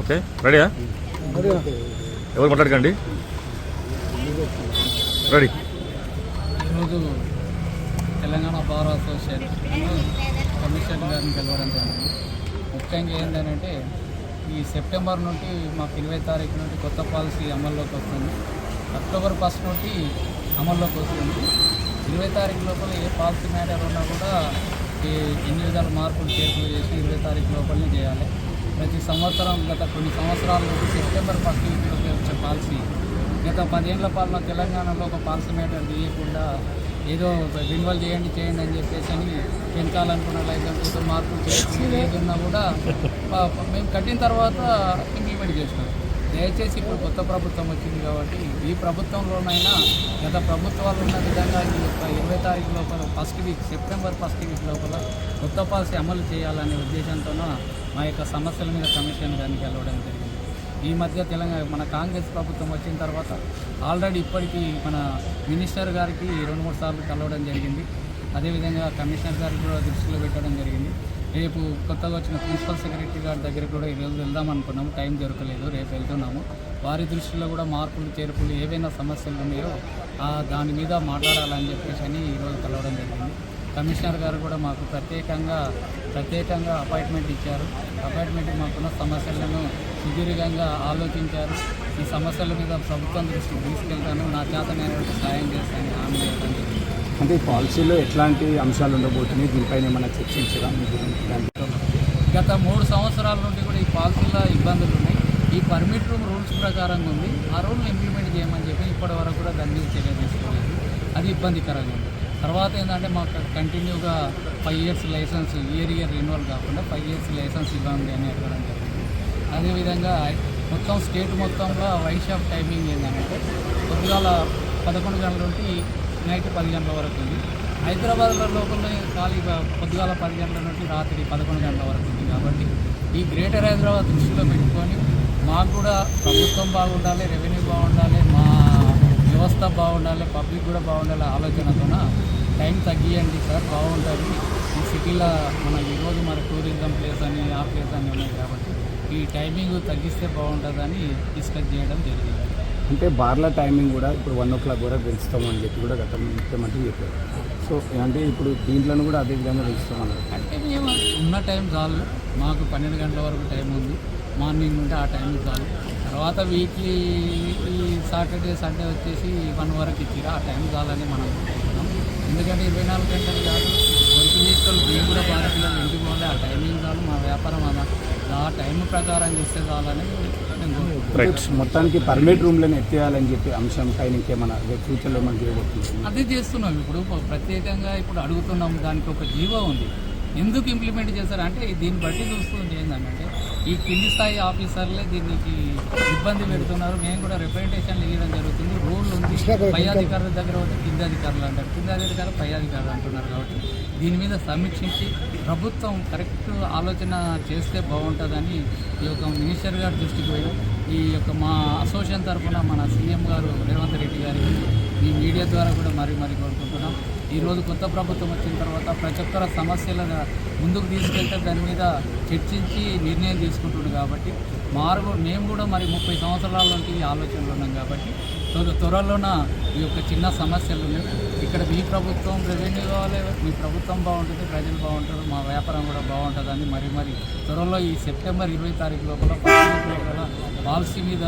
Okay. రెడీయా ఎవరు మాట్లాడకండి? రెడీ ఈరోజు తెలంగాణ బార్ అసోసియేషన్ కమిషన్ గారిని కలవడం జరిగింది ముఖ్యంగా ఏంటంటే ఈ సెప్టెంబర్ నుండి మాకు ఇరవై తారీఖు నుండి కొత్త పాలసీ అమల్లోకి వస్తుంది. అక్టోబర్ ఫస్ట్ నుండి అమల్లోకి వస్తుంది. ఇరవై తారీఖు లోపల ఏ పాలసీ మ్యాటర్ ఉన్నా కూడా ఈ ఎన్ని విధాల మార్పులు చేర్పులు చేసి ఇరవై తారీఖు లోపలనే చేయాలి. ప్రతి సంవత్సరం గత కొన్ని సంవత్సరాల నుండి సెప్టెంబర్ ఫస్ట్ వీక్లోకి వచ్చే పాలసీ. గత పదేళ్ళ పాలన తెలంగాణలో ఒక పాలసీ మేటర్ తీయకుండా ఏదో రిన్వల్ చేయండి చేయండి అని చెప్పేసి అని పెంచాలనుకున్న లేకపోతే మార్పులు చేసి ఏదున్నా కూడా మేము కట్టిన తర్వాత ఇంప్లిమెంట్ చేసినాం దయచేసి ఇప్పుడు కొత్త ప్రభుత్వం వచ్చింది కాబట్టి ఈ ప్రభుత్వంలోనైనా గత ప్రభుత్వాలు ఉన్న విధంగా ఈ యొక్క ఇరవై తారీఖు లోపల first week September first week లోపల కొత్త పాలసీ అమలు చేయాలనే ఉద్దేశంతోన మా యొక్క సమస్యల మీద కమిషన్ దానికి వెళ్ళడం జరిగింది. ఈ మధ్య తెలంగాణ మన కాంగ్రెస్ ప్రభుత్వం వచ్చిన తర్వాత ఆల్రెడీ ఇప్పటికీ మన మినిస్టర్ గారికి రెండు మూడు సార్లు కలవడం జరిగింది. అదేవిధంగా కమిషనర్ గారికి కూడా దృష్టిలో పెట్టడం జరిగింది. రేపు కొత్తగా వచ్చిన ప్రిన్సిపల్ సెక్రటరీ గారి దగ్గర కూడా ఈరోజు వెళ్దాం అనుకున్నాము. టైం దొరకలేదు రేపు వెళ్తున్నాము. వారి దృష్టిలో కూడా మార్పులు చేర్పులు ఏవైనా సమస్యలు ఉన్నాయో దాని మీద మాట్లాడాలని చెప్పేసి అని ఈరోజు కలవడం జరిగింది. కమిషనర్ గారు కూడా మాకు ప్రత్యేకంగా ప్రత్యేకంగా అపాయింట్మెంట్ ఇచ్చారు. అపాయింట్మెంట్ మాకున్న సమస్యలను సుదీర్ఘంగా ఆలోచించారు. ఈ సమస్యల మీద ప్రభుత్వం దృష్టికి తీసుకెళ్తాను. నా చేత నేను సాయం చేస్తాను. హామీ చేయడం జరిగింది. అంటే ఈ పాలసీలో ఎట్లాంటి అంశాలు ఉండబోతున్నాయి? దీనిపైన ఏమైనా చర్చించడం గత మూడు సంవత్సరాల నుండి కూడా ఈ పాలసీలో ఇబ్బందులు ఉన్నాయి. ఈ పర్మిట్ రూమ్ రూల్స్ ప్రకారంగా ఉంది. ఆ రూల్ ఇంప్లిమెంట్ చేయమని చెప్పి ఇప్పటి వరకు కూడా దాని మీద చర్య తీసుకోలేదు. అది ఇబ్బందికరంగా ఉంది. తర్వాత ఏంటంటే మాకు కంటిన్యూగా five years license year year renewal కాకుండా ఫైవ్ ఇయర్స్ లైసెన్స్ ఇవ్వండి అని అడగడం జరిగింది. అదేవిధంగా మొత్తం స్టేట్ మొత్తంలో వైట్ షాప్ టైమింగ్ ఏంటంటే పొద్దుగాల పదకొండు గంటల నుండి నైట్ పది గంటల వరకు ఉంది. హైదరాబాద్లో లోపల ఖాళీ పొద్దుగాల పది గంటల నుండి రాత్రి పదకొండు గంటల వరకు ఉంది కాబట్టి ఈ గ్రేటర్ హైదరాబాద్ దృష్టిలో పెట్టుకొని మాకు కూడా ప్రభుత్వం బాగుండాలి రెవెన్యూ బాగుండాలి మా వ్యవస్థ బాగుండాలి పబ్లిక్ కూడా బాగుండాలి ఆలోచనతోన టైం తగ్గియండి సార్ బాగుంటుంది. ఈ సిటీలో మన ఈరోజు మన టూరిజం ప్లేస్ అని ఆ ప్లేస్ అని ఉన్నాయి కాబట్టి ఈ టైమింగ్ తగ్గిస్తే బాగుంటుందని డిస్కస్ చేయడం జరిగింది. అంటే బార్ల టైమింగ్ కూడా ఇప్పుడు వన్ ఓ క్లాక్ వరకు పెంచుతామని చెప్పి కూడా గతం ముఖ్యమంత్రి చెప్పారు. సో అంటే ఇప్పుడు దీంట్లోనూ కూడా అదే విధంగా పెంచుతామన్నారు అంటే మేము ఉన్న టైం చాలు. మాకు పన్నెండు గంటల వరకు టైం ఉంది. మార్నింగ్ ఉంటే ఆ టైం చాలు. తర్వాత వీక్లీ ఈ సాటర్డే సండే వచ్చేసి వన్ వరకు ఇచ్చిరా. ఆ టైం చాలని మనం అనుకుంటున్నాం. ఎందుకంటే ఇరవై నాలుగు గంటలు కాదు. వర్క్ మేము కూడా భారత పిల్లలు ఇంటికి పోవాలి ఆ టైమింగ్ చాలు మా వ్యాపారం అలా ఆ టైం ప్రకారం చేస్తే చాలని రైట్ మొత్తానికి పర్మిట్ రూమ్లను ఎత్తేయాలని చెప్పి అంశం పైన ఇంకేమన్నా ఫ్యూచర్లో మనం చేయబోతుంది అదే చేస్తున్నాం. ఇప్పుడు ప్రత్యేకంగా ఇప్పుడు అడుగుతున్నాం దానికి ఒక జీవో ఉంది. ఎందుకు ఇంప్లిమెంట్ చేశారు? అంటే దీన్ని బట్టి చూస్తుంది ఏంటంటే ఈ కింది స్థాయి ఆఫీసర్లే దీనికి ఇబ్బంది పెడుతున్నారు. మేము కూడా రిప్రజెంటేషన్ ఇవ్వడం జరుగుతుంది. పై అధికారుల దగ్గర పోతే కింది అధికారులు అంటారు. కింది అధికారులు పై అధికారులు అంటున్నారు కాబట్టి దీని మీద సమీక్షించి ప్రభుత్వం కరెక్ట్ ఆలోచన చేస్తే బాగుంటుందని ఈ యొక్క మినిస్టర్ గారి దృష్టికి పోయి ఈ యొక్క మా అసోసియేషన్ తరఫున మన సీఎం గారు రేవంత్ రెడ్డి గారికి ఈ మీడియా ద్వారా కూడా మరీ మరీ కోరుకుంటున్నాం. ఈరోజు కొత్త ప్రభుత్వం వచ్చిన తర్వాత ప్రతి ఒక్కర సమస్యలను ముందుకు తీసుకెళ్తే దాని మీద చర్చించి నిర్ణయం తీసుకుంటుంది కాబట్టి మారు మేము కూడా మరి ముప్పై సంవత్సరాల నుండి ఈ ఆలోచనలు ఉన్నాం కాబట్టి త్వరలోన ఈ యొక్క చిన్న సమస్యలు ఉన్నాయి. ఇక్కడ మీ ప్రభుత్వం రెవెన్యూ కావాలి మీ ప్రభుత్వం బాగుంటుంది ప్రజలు బాగుంటారు మా వ్యాపారం కూడా బాగుంటుందని మరి మరి త్వరలో ఈ సెప్టెంబర్ ఇరవై తారీఖు లోపల లోపల పాలసీ మీద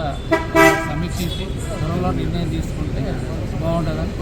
సమీక్షించి త్వరలో నిర్ణయం తీసుకుంటే బాగుంటుందని